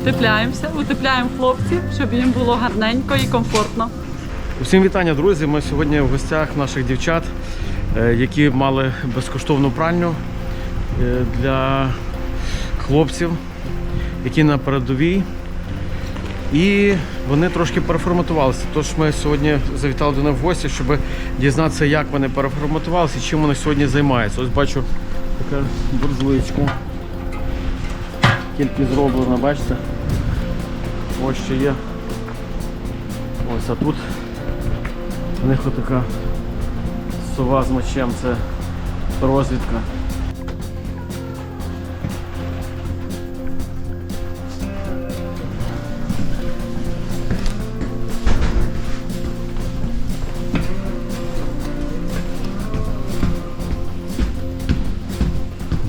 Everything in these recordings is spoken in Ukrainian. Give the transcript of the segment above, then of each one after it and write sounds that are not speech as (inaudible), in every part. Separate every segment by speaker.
Speaker 1: утепляємося, утепляємо хлопців, щоб їм було гарненько і комфортно.
Speaker 2: Усім вітання, друзі. Ми сьогодні в гостях наших дівчат, е, які мали безкоштовну пральню е, для хлопців, які на передовій. І вони трошки переформатувалися. Тож ми сьогодні завітали до них в гості, щоб дізнатися, як вони переформатувалися і чим вони сьогодні займаються. Ось бачу така буржуєчка. Тільки зроблена, бачите? Ось ще є. Ось, а тут у них отака сова з мечем, це розвідка.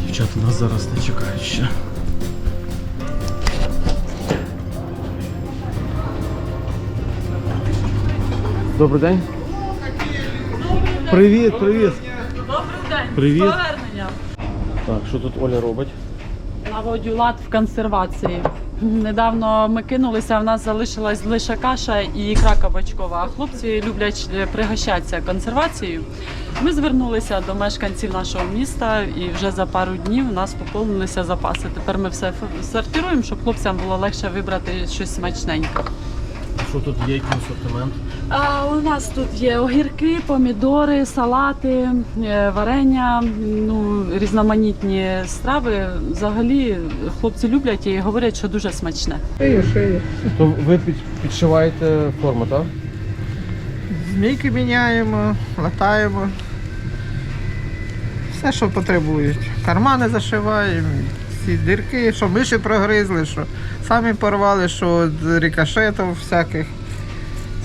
Speaker 2: Дівчата нас зараз не чекають ще. Добрий день. Привіт, привіт.
Speaker 1: Добрий день!
Speaker 2: Привіт.
Speaker 1: Повернення.
Speaker 2: Так, що тут Оля робить?
Speaker 1: Наводю лад в консервації. Недавно ми кинулися, в нас залишилась лише каша і ікра кабачкова. А хлопці люблять е, пригощатися консервацією. Ми звернулися до мешканців нашого міста і вже за пару днів у нас поповнилися запаси. Тепер ми все сортируємо, щоб хлопцям було легше вибрати щось смачненьке.
Speaker 2: Що тут є який асортимент?
Speaker 1: А у нас тут є огірки, помідори, салати, е, варення, ну різноманітні страви. Взагалі хлопці люблять і говорять, що дуже смачне.
Speaker 3: Шию, шию.
Speaker 2: То ви під, підшиваєте форму, так?
Speaker 3: Змійки міняємо, латаємо. Все, що потребують. Кармани зашиваємо, всі дірки, що миші прогризли, що самі порвали, що з рикошетів всяких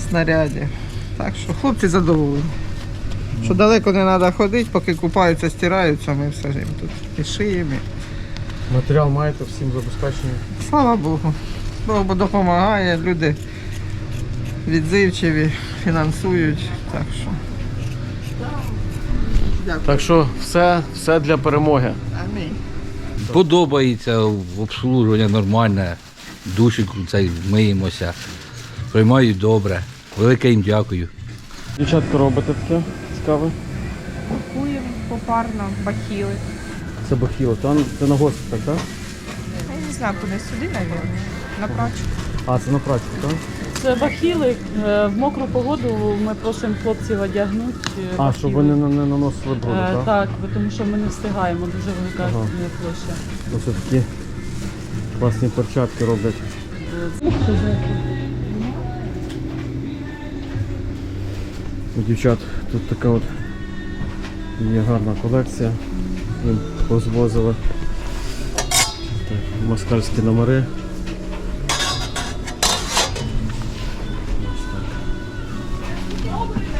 Speaker 3: снарядів. Так що хлопці задоволені. Що далеко не треба ходити, поки купаються, стираються, ми все ж їм тут і шиємо.
Speaker 2: Матеріал маєте всім забезпечені.
Speaker 3: Слава Богу. Бог допомагає, люди відзивчиві, фінансують. Так що. Дякую.
Speaker 2: Так що все, все для перемоги.
Speaker 3: Амінь.
Speaker 4: Подобається обслуживання нормальне, душик цей миємося, приймають добре. Велике їм дякую.
Speaker 2: Дівчатка робите таке цікаве?
Speaker 5: Купуємо попарно, бахіли.
Speaker 2: Це бахіло, там це на госпіталь, так?
Speaker 5: Я не знаю, куди сюди, мабуть. На прачку.
Speaker 2: А, це на практику, так?
Speaker 1: Це бахіли. Е, В мокру погоду ми просимо хлопців одягнути. е,
Speaker 2: А, щоб ви
Speaker 1: бахіли.
Speaker 2: не, не наносили бруду,
Speaker 1: Е,
Speaker 2: так?
Speaker 1: Так, бо тому що ми не встигаємо, дуже велика
Speaker 2: Ага.
Speaker 1: е, площа.
Speaker 2: Ось такі класні перчатки роблять. У дівчат тут така от є гарна колекція. Їм позвозили так, москальські номери.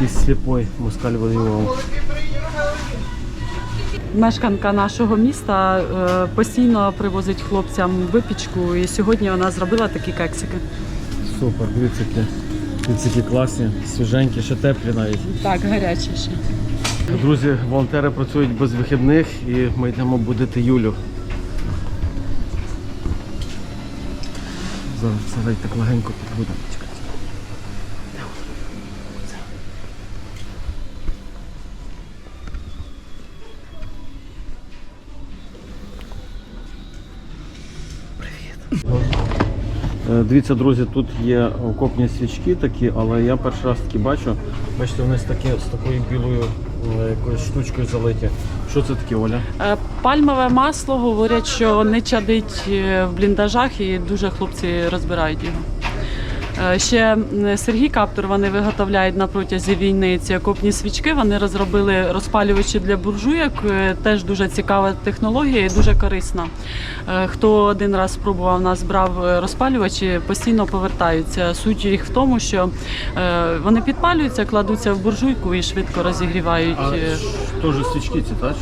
Speaker 2: Якийсь сліпой москаль воював.
Speaker 1: Мешканка нашого міста е, постійно привозить хлопцям випічку, і сьогодні вона зробила такі кексики.
Speaker 2: Супер, дивіться які, дивіться, які класні, свіженькі, ще теплі навіть.
Speaker 1: Так, гарячі ще.
Speaker 2: Друзі, волонтери працюють без вихідних і ми йдемо будити Юлю. Зараз зараз так легенько підбудемо. Чекайте. Де вона? Оце. Привіт. Е, Дивіться, друзі, тут є окопні свічки такі, але я перший раз такі бачу. Бачите, вони з, такі, з такою білою е, якоюсь штучкою залиті. Що це таке, Оля?
Speaker 1: Е, Пальмове масло говорять, що не чадить е, в бліндажах і дуже хлопці розбирають його. Е, Ще Сергій Каптур вони виготовляють на протязі війни ці окопні свічки. Вони розробили розпалювачі для буржуйок. Е, Теж дуже цікава технологія і дуже корисна. Е, Хто один раз спробував нас брав розпалювачі, постійно повертаються. Суть їх в тому, що вони підпалюються, кладуться в буржуйку і швидко розігрівають.
Speaker 2: теж свічки ці, так?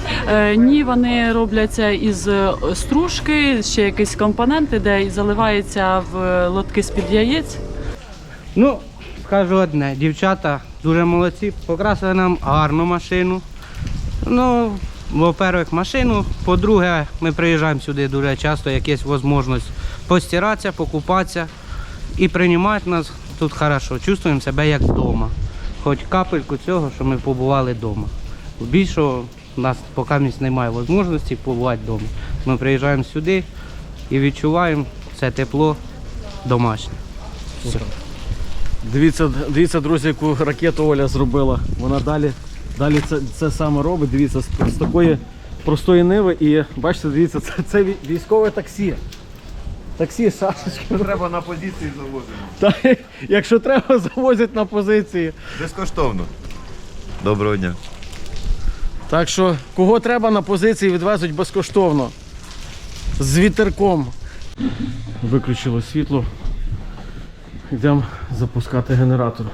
Speaker 1: Ні, вони робляться із стружки, ще якісь компоненти, де заливається в лотки з-під яєць.
Speaker 6: Ну, скажу одне, дівчата дуже молодці, покрасили нам гарну машину. Ну, во-первых, машину. По-друге, ми приїжджаємо сюди дуже часто, як є можливість постиратися, покупатися і приймають нас тут хорошо. Чувствуємо себе як вдома. Хоч капельку цього, що ми побували вдома. Більшого у нас поки немає можливості побувати вдома. Ми приїжджаємо сюди і відчуваємо це тепло домашнє.
Speaker 2: Дивіться, дивіться, друзі, яку ракету Оля зробила. Вона далі, далі це, це саме робить. Дивіться, з, з такої простої ниви. І бачите, дивіться, це, це військове таксі. Таксі, Сашечка.
Speaker 7: Треба на позиції завозимо.
Speaker 2: Та, якщо треба, (laughs) завозять на позиції.
Speaker 7: Безкоштовно. Доброго дня.
Speaker 2: Так що, кого треба на позиції, відвезуть безкоштовно. З вітерком. Виключило світло. Йдемо запускати генератор.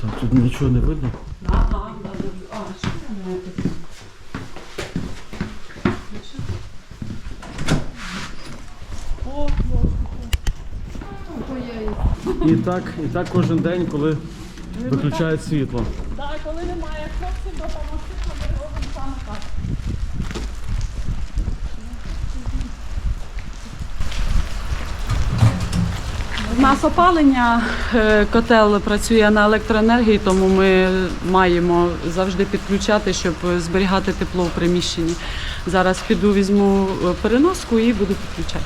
Speaker 2: Так, тут нічого не видно. І так, і так кожен день, коли виключають світло.
Speaker 1: Так, коли немає хлопців, допомогти, то ми робимо саме так. У нас опалення, е, котел працює на електроенергії, тому ми маємо завжди підключати, щоб зберігати тепло в приміщенні. Зараз піду візьму е, переноску і буду підключати.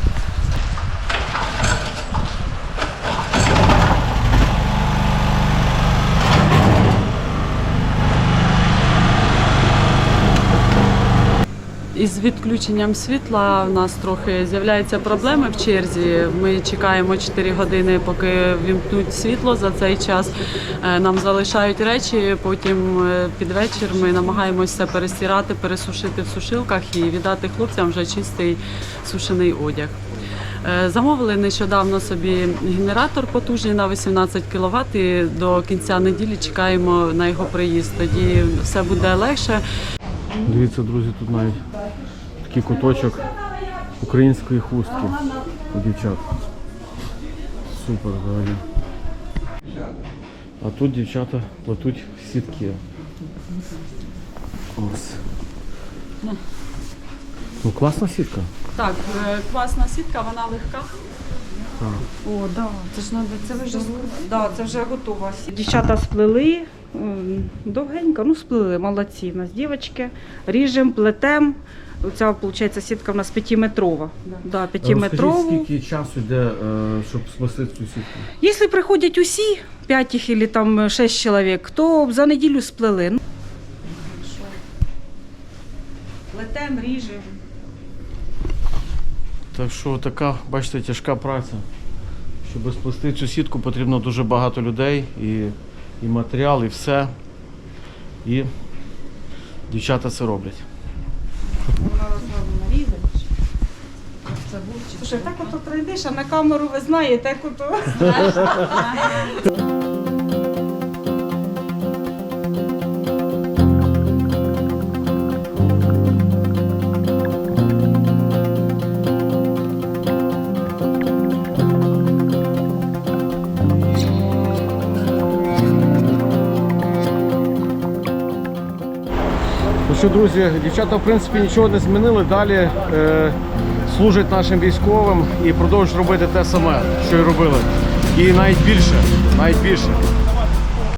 Speaker 1: Із відключенням світла в нас трохи з'являються проблеми в черзі. Ми чекаємо 4 години, поки вімкнуть світло. За цей час е, нам залишають речі. Потім е, під вечір ми намагаємося перестирати, пересушити в сушилках і віддати хлопцям вже чистий сушений одяг. Е, Замовили нещодавно собі генератор потужний на 18 кВт і до кінця неділі чекаємо на його приїзд. Тоді все буде легше.
Speaker 2: Дивіться, друзі, тут навіть такий куточок української хустки у дівчат. Супер взагалі. А тут дівчата плетуть сітки. Ось. Ну, класна сітка.
Speaker 1: Так, е, квасна сітка, вона легка.
Speaker 5: О, да, це ж надо, це вже да, це вже готова. Дівчата сплели довгенько, ну сплели, молодці. У нас дівчатки. Ріжем, плетем. Оця, виходить, сітка в нас п'ятиметрова. Да, п'ятиметрову.
Speaker 2: Розкажіть, скільки часу йде, е, щоб сплести цю сітку?
Speaker 5: Якщо приходять усі, 5 їх або там 6 чоловік, то за неділю сплели. Плетем, ріжем.
Speaker 2: Так що така, бачите, тяжка праця. Щоб сплести цю сітку, потрібно дуже багато людей і, і матеріал, і все. І дівчата це роблять.
Speaker 5: Вона розмовна нарізати. Слушай, так ото прийдеш, а на камеру ви знаєте, ото. (laughs)
Speaker 2: що, друзі, дівчата в принципі нічого не змінили. Далі е, служать нашим військовим і продовжують робити те саме, що й робили. І навіть більше, навіть більше.